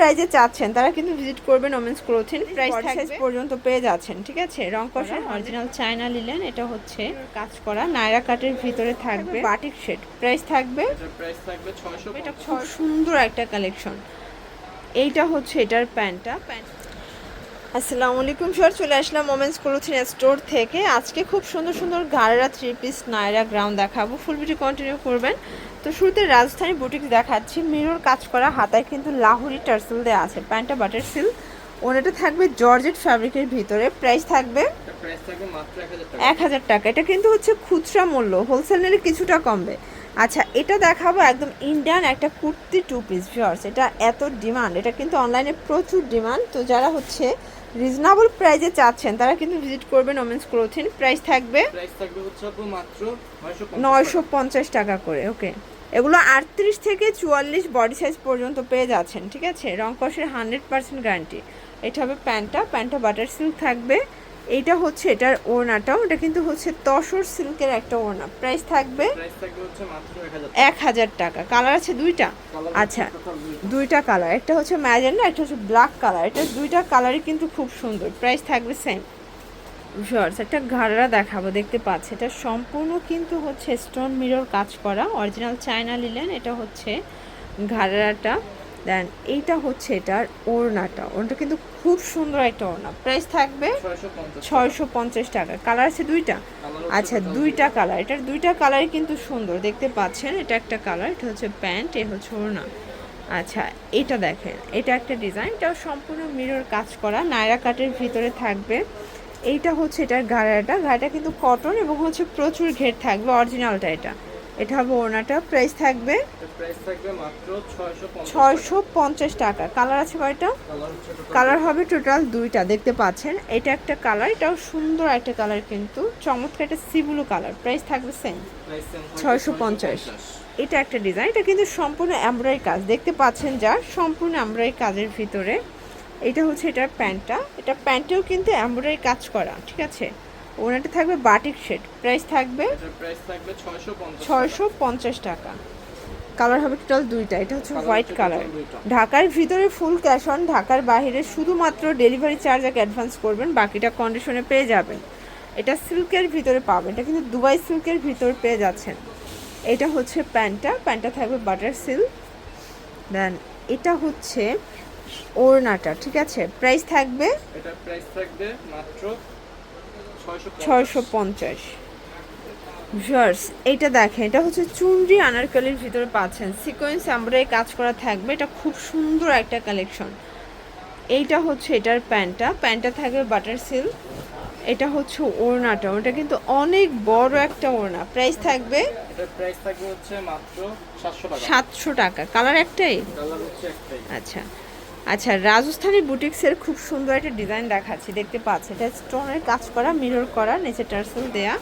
প্রাইজে চাচ্ছেন তারা কিন্তু ভিজিট করবেন ওমেন্স ক্লোথিং প্রাইস সাইজ পর্যন্ত পেয়ে যাচ্ছেন ঠিক আছে? রং কষা অরিজিনাল চায়না লিলেন এটা হচ্ছে কাজ করা। নায়রা কাটের ভিতরে থাকবে। বাটিক শেড প্রাইস থাকবে। প্রাইস থাকবে 600 এটা খুব সুন্দর একটা কালেকশন এইটা হচ্ছে এটার প্যান্টটা। প্যান্ট। আসসালামু আলাইকুম স্যার চলে আসলাম মোমেন্টস ক্লোথিং স্টোর থেকে। আজকে খুব সুন্দর সুন্দর গাড়েরা থ্রি পিস নায়রা গ্রাউন্ড দেখাবো। ফুল ভিডিও কন্টিনিউ করবেন। তো শুরুতে রাজস্থানী বুটিক দেখাচ্ছি। মিরর কাজ করা হাতায় কিন্তু লাহুরি টার্সেল দেওয়া আছে প্যান্টটা বাটার সিল ওনাটা থাকবে জর্জেট ফ্যাব্রিকের ভিতরে। প্রাইস থাকবে এটার প্রাইস থাকবে মাত্র 1000 টাকা। এক হাজার টাকা। এটা কিন্তু হচ্ছে খুচরা মূল্য। হোলসেল নিলে কিছুটা কমবে। আচ্ছা এটা দেখাবো একদম ইন্ডিয়ান একটা কুর্তি টু পিস ভিউয়ার্স এটা এত ডিমান্ড এটা কিন্তু অনলাইনে প্রচুর ডিমান্ড তো যারা হচ্ছে রিজনেবল প্রাইজে চাচ্ছেন তারা কিন্তু ভিজিট করবেন ওমেন্স ক্লোথিং প্রাইস থাকবে প্রাইস থাকবে হচ্ছে মাত্র 950 নয়শো পঞ্চাশ টাকা করে ওকে এগুলো আটত্রিশ থেকে চুয়াল্লিশ বডি সাইজ পর্যন্ত পেয়ে যাচ্ছেন ঠিক আছে? রং কষের হান্ড্রেড পার্সেন্ট গ্যারান্টি এটা হবে প্যান্টটা প্যান্টটা বাটার সিল্ক থাকবে। এইটা হচ্ছে এটার ওড়নাটাও এটা কিন্তু হচ্ছে তসর সিল্কের একটা ওড়না। প্রাইস থাকবে প্রাইস থাকবে হচ্ছে মাত্র 1000 এক হাজার টাকা। কালার আছে দুইটা? আচ্ছা দুইটা। দুইটা কালার একটা হচ্ছে ম্যাজেন্ডা একটা হচ্ছে ব্ল্যাক কালার এটা দুইটা কালারই কিন্তু খুব সুন্দর। প্রাইস থাকবে সেম শর্টস একটা ঘাড়া দেখাবো দেখতে পাচ্ছি। এটা সম্পূর্ণ কিন্তু হচ্ছে স্টোন মিরর কাজ করা। অরিজিনাল চায়না লিলেন এটা হচ্ছে ঘাড়াটা দেন এইটা হচ্ছে এটার ওড়নাটা। ওড়নাটা কিন্তু খুব সুন্দর একটা ওড়না। প্রাইস থাকবে ছয়শো পঞ্চাশ টাকা। কালার আছে দুইটা? আচ্ছা দুইটা কালার এটার দুইটা কালার কিন্তু সুন্দর। দেখতে পাচ্ছেন এটা একটা কালার এটা হচ্ছে প্যান্ট এ হচ্ছে ওড়না। আচ্ছা এটা দেখেন। এটা একটা ডিজাইন এটাও সম্পূর্ণ মিরর কাজ করা। নায়রা কাটের ভিতরে থাকবে। এইটা হচ্ছে এটার গাড়াটা। গাড়াটা কিন্তু কটন এবং হচ্ছে প্রচুর ঘের থাকবে। অরিজিনালটা এটা। এটা হবে ওড়নাটা। প্রাইস থাকবে প্রাইস থাকবে মাত্র 650 ছয়শো পঞ্চাশ টাকা। কালার আছে কয়টা? কালার হবে টোটাল দুইটা দেখতে পাচ্ছেন। এটা একটা কালার এটাও সুন্দর একটা কালার কিন্তু। চমৎকার একটা সিবুলু কালার প্রাইস থাকবে সেম থাকবে 650 এটা একটা ডিজাইন এটা কিন্তু সম্পূর্ণ এমব্রয়ডারি কাজ। দেখতে পাচ্ছেন যা সম্পূর্ণ এমব্রয়ডারি কাজের ভিতরে। এটা হচ্ছে এটার প্যান্টটা। এটা প্যান্টেও কিন্তু এমব্রয়ডারি কাজ করা ঠিক আছে? ওনাটা থাকবে বাটিক শেড। প্রাইস থাকবে এটার প্রাইস থাকবে 650 ছয়শো পঞ্চাশ টাকা। কালার হবে টোটাল দুইটা এটা হচ্ছে হোয়াইট কালার ঢাকার ভিতরে ফুল ক্যাশ অন ঢাকার বাইরে শুধুমাত্র ডেলিভারি চার্জ আগে অ্যাডভান্স করবেন বাকিটা কন্ডিশনে পেয়ে যাবেন। এটা সিল্কের ভিতরে পাবেন এটা কিন্তু দুবাই সিল্কের ভিতরে পেয়ে যাচ্ছেন। এটা হচ্ছে প্যান্টটা প্যান্টটা থাকবে বাটার সিল্ক দেন এটা হচ্ছে ওড়নাটা ঠিক আছে? প্রাইস থাকবে এটার প্রাইস থাকবে মাত্র 650 ছয়শো পঞ্চাশ। ভিউয়ার্স এইটা দেখেন এটা হচ্ছে চুনরি আনারকালির ভিতরে পাচ্ছেন। সিকোয়েন্স এমব্রয়ডারি কাজ করা থাকবে এটা খুব সুন্দর একটা কালেকশন। এইটা হচ্ছে এটার প্যান্টটা প্যান্টটা থাকবে বাটার সিল্ক। এটা হচ্ছে ওড়নাটা ওটা কিন্তু অনেক বড় একটা ওড়না। প্রাইস থাকবে প্রাইস থাকবে হচ্ছে মাত্র 700 টাকা। সাতশো টাকা। কালার একটাই? কালার হচ্ছে একটাই। আচ্ছা। আচ্ছা রাজস্থানী বুটিক্সের খুব সুন্দর একটা ডিজাইন দেখাচ্ছি। দেখতে পাচ্ছি এটা স্টোনের কাজ করা মিরর করা নিচে টার্সেল দেয়া।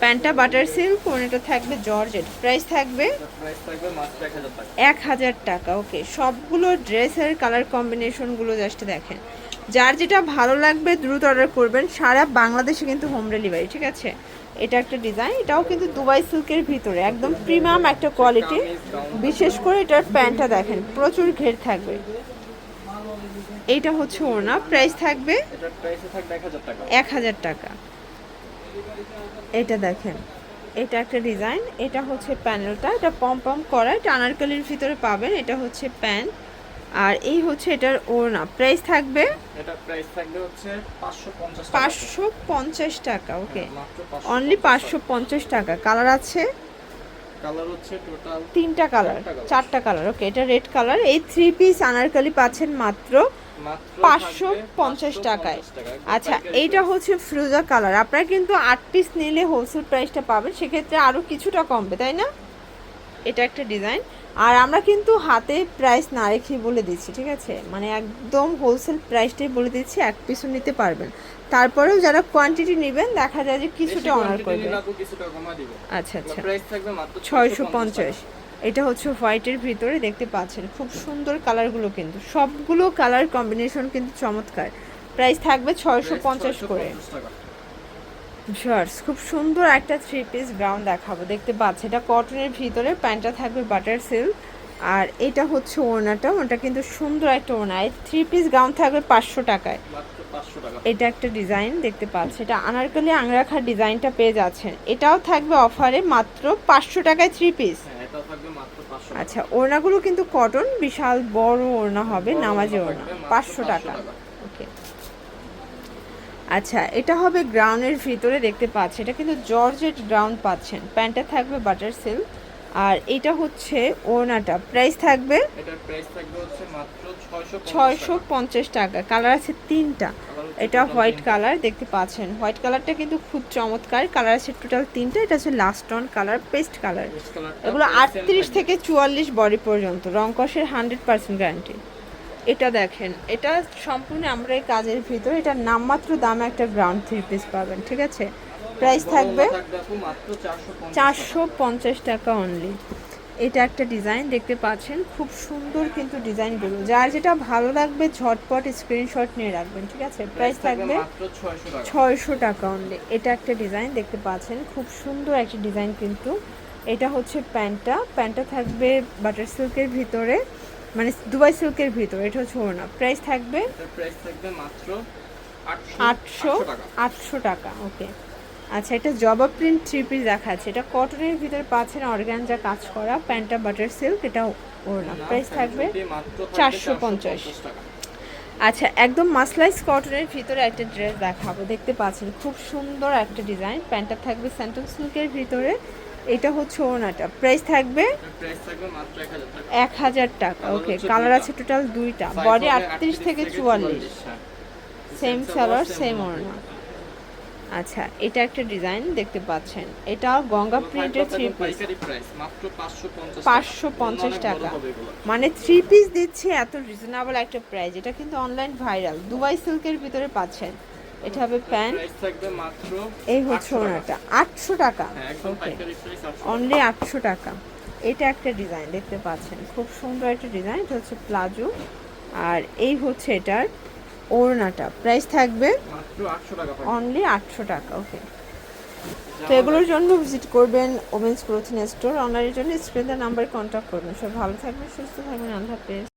প্যান্টটা বাটার সিল্ক ওনাটা থাকবে জর্জেট। প্রাইস থাকবে এটার প্রাইস থাকবে মাত্র 1000 টাকা। এক হাজার টাকা ওকে। সবগুলো ড্রেসের কালার কম্বিনেশনগুলো জাস্ট দেখেন। যার যেটা ভালো লাগবে দ্রুত অর্ডার করবেন সারা বাংলাদেশে কিন্তু হোম ডেলিভারি ঠিক আছে? এটা একটা ডিজাইন এটাও কিন্তু দুবাই সিল্কের ভিতরে একদম প্রিমিয়াম একটা কোয়ালিটি। বিশেষ করে এটার প্যান্টটা দেখেন প্রচুর ঘের থাকবে। এইটা হচ্ছে ওড়না। প্রাইস থাকবে এক হাজার টাকা। এটা দেখেন এটা একটা ডিজাইন এটা হচ্ছে প্যানেলটা এটা পম পম করা এটা আনারকালির ভিতরে পাবেন এটা হচ্ছে প্যান আর এই হচ্ছে এটার ওড়না। প্রাইস থাকবে এটার প্রাইস থাকবে হচ্ছে 550 টাকা। পাঁচশো পঞ্চাশ টাকা ওকে অনলি পাঁচশো পঞ্চাশ টাকা। কালার আছে? কালার হচ্ছে টোটাল তিনটা কালার চারটা কালার ওকে এটা রেড কালার এই থ্রি পিস আনারকালি পাচ্ছেন মাত্র পাঁচশো পঞ্চাশ টাকায়। আচ্ছা এইটা হচ্ছে ফ্রোজা কালার আপনারা কিন্তু আট পিস নিলে হোলসেল প্রাইসটা পাবেন সেক্ষেত্রে আরও কিছুটা কমবে তাই না? এটা একটা ডিজাইন আর আমরা কিন্তু হাতে প্রাইস না রেখে বলে দিচ্ছি ঠিক আছে? মানে একদম হোলসেল প্রাইসটাই বলে দিচ্ছি এক পিসও নিতে পারবেন। তারপরেও যারা কোয়ান্টিটি নেবেন দেখা যায় যে কিছুটা অনার করবে। আচ্ছা আচ্ছা। প্রাইস থাকবে মাত্র ছয়শো 650 পঞ্চাশ। এটা হচ্ছে হোয়াইটের ভিতরে দেখতে পাচ্ছেন খুব সুন্দর কালারগুলো কিন্তু। সবগুলো কালার কম্বিনেশন কিন্তু চমৎকার। প্রাইস থাকবে ছয়শো পঞ্চাশ করে। 650 শর্টস খুব সুন্দর একটা থ্রি পিস গ্রাউন্ড দেখাবো। দেখতে পাচ্ছি এটা কটনের ভিতরে প্যান্টটা থাকবে বাটার সিল্ক আর এটা হচ্ছে ওড়নাটা ওটা কিন্তু সুন্দর একটা ওড়না। থ্রি পিস গাউন থাকবে পাঁচশো টাকায়। এটা একটা ডিজাইন দেখতে পাচ্ছি। এটা আনারকলি আংরাখার ডিজাইনটা পেয়ে যাচ্ছেন। এটাও থাকবে অফারে মাত্র পাঁচশো টাকায় থ্রি পিস হ্যাঁ মাত্র পাঁচশো আচ্ছা ওড়নাগুলো কিন্তু কটন বিশাল বড় ওড়না হবে নামাজি ওড়না। পাঁচশো টাকা। ওকে। আচ্ছা এটা হবে গ্রাউন্ডের ভিতরে দেখতে পাচ্ছি। এটা কিন্তু জর্জেট গ্রাউন্ড পাচ্ছেন। প্যান্টটা থাকবে বাটার সিল্ক আর এটা হচ্ছে ওড়নাটা। প্রাইস থাকবে এটার প্রাইস থাকবে হচ্ছে মাত্র ছয়শো ছয়শো পঞ্চাশ টাকা। কালার আছে তিনটা। এটা হোয়াইট কালার দেখতে পাচ্ছেন। হোয়াইট কালারটা কিন্তু খুব চমৎকার। কালার আছে টোটাল তিনটা। এটা হচ্ছে last on colour paste colour এগুলো আটত্রিশ থেকে চুয়াল্লিশ বডি পর্যন্ত। রং কষের হান্ড্রেড পার্সেন্ট গ্যারান্টি এটা দেখেন। এটা সম্পূর্ণ আমরা এই কাজের ভিতর এটা নামমাত্র দামে একটা গ্রাউন্ড থ্রি পিস পাবেন ঠিক আছে? প্রাইস থাকবে চারশো পঞ্চাশ টাকা অনলি এটা একটা ডিজাইন দেখতে পাচ্ছেন খুব সুন্দর কিন্তু ডিজাইনগুলো যার যেটা ভালো লাগবে ঝটপট স্ক্রিনশট নিয়ে রাখবেন ঠিক আছে? প্রাইস থাকবে ছয়শো টাকা। অনলি এটা একটা ডিজাইন দেখতে পাচ্ছেন খুব সুন্দর একটা ডিজাইন কিন্তু। এটা হচ্ছে প্যান্টটা। প্যান্টটা থাকবে বাটার সিল্কের ভিতরে মানে দুবাই সিল্কের ভিতরে এটা হচ্ছে ওড়না। প্রাইস থাকবে প্রাইস থাকবে মাত্র আটশো আটশো টাকা। ওকে আচ্ছা এটা জবা প্রিন্ট থ্রি পিস দেখাচ্ছে এটা কটনের ভিতরে পাচ্ছেন অর্গানজা কাজ করা প্যান্টা বাটার সিল্ক এটা ওড়না। প্রাইস থাকবে চারশো পঞ্চাশ। আচ্ছা একদম মাসলাইজ কটনের ভিতরে একটা ড্রেস দেখাবো। দেখতে পাচ্ছেন খুব সুন্দর একটা ডিজাইন প্যান্টটা থাকবে স্যান্টন সিল্কের ভিতরে। এটা হচ্ছে ওড়নাটা। প্রাইস থাকবে এক হাজার টাকা। ওকে কালার আছে টোটাল দুইটা। বডি আটত্রিশ থেকে চুয়াল্লিশ। সেম সালোয়ার সেম ওড়না। আচ্ছা এটা একটা ডিজাইন দেখতে পাচ্ছেন। এটা গঙ্গা প্রিন্টের থ্রি পিস মাত্র 550 পাঁচশো পঞ্চাশ টাকা। মানে থ্রি পিস দিচ্ছে এত রিজনেবল একটা প্রাইস এটা কিন্তু অনলাইন ভাইরাল দুবাই সিল্কের ভিতরে পাচ্ছেন। এটা হবে প্যান্ট। থাকবে মাত্র এই হচ্ছে 800 টাকা। ওনাটা। আটশো টাকা? হ্যাঁ একদম ওকে প্রাইস অনলি আটশো টাকা। এটা একটা ডিজাইন দেখতে পাচ্ছেন। খুব সুন্দর একটা ডিজাইন এটা হচ্ছে প্লাজো আর এই হচ্ছে এটার ওড়নাটা। প্রাইস থাকবে মাত্র 800 টাকা পাবেন। অনলি আটশো টাকা ওকে তো এগুলোর জন্য ভিজিট করবেন ওমেন্স ক্লোথিং স্টোর অনলাইনের জন্য স্ক্রিনের নাম্বারে কন্ট্যাক্ট করবেন। সব ভালো থাকবেন সুস্থ থাকবেন আল্লাহ হাফেজ।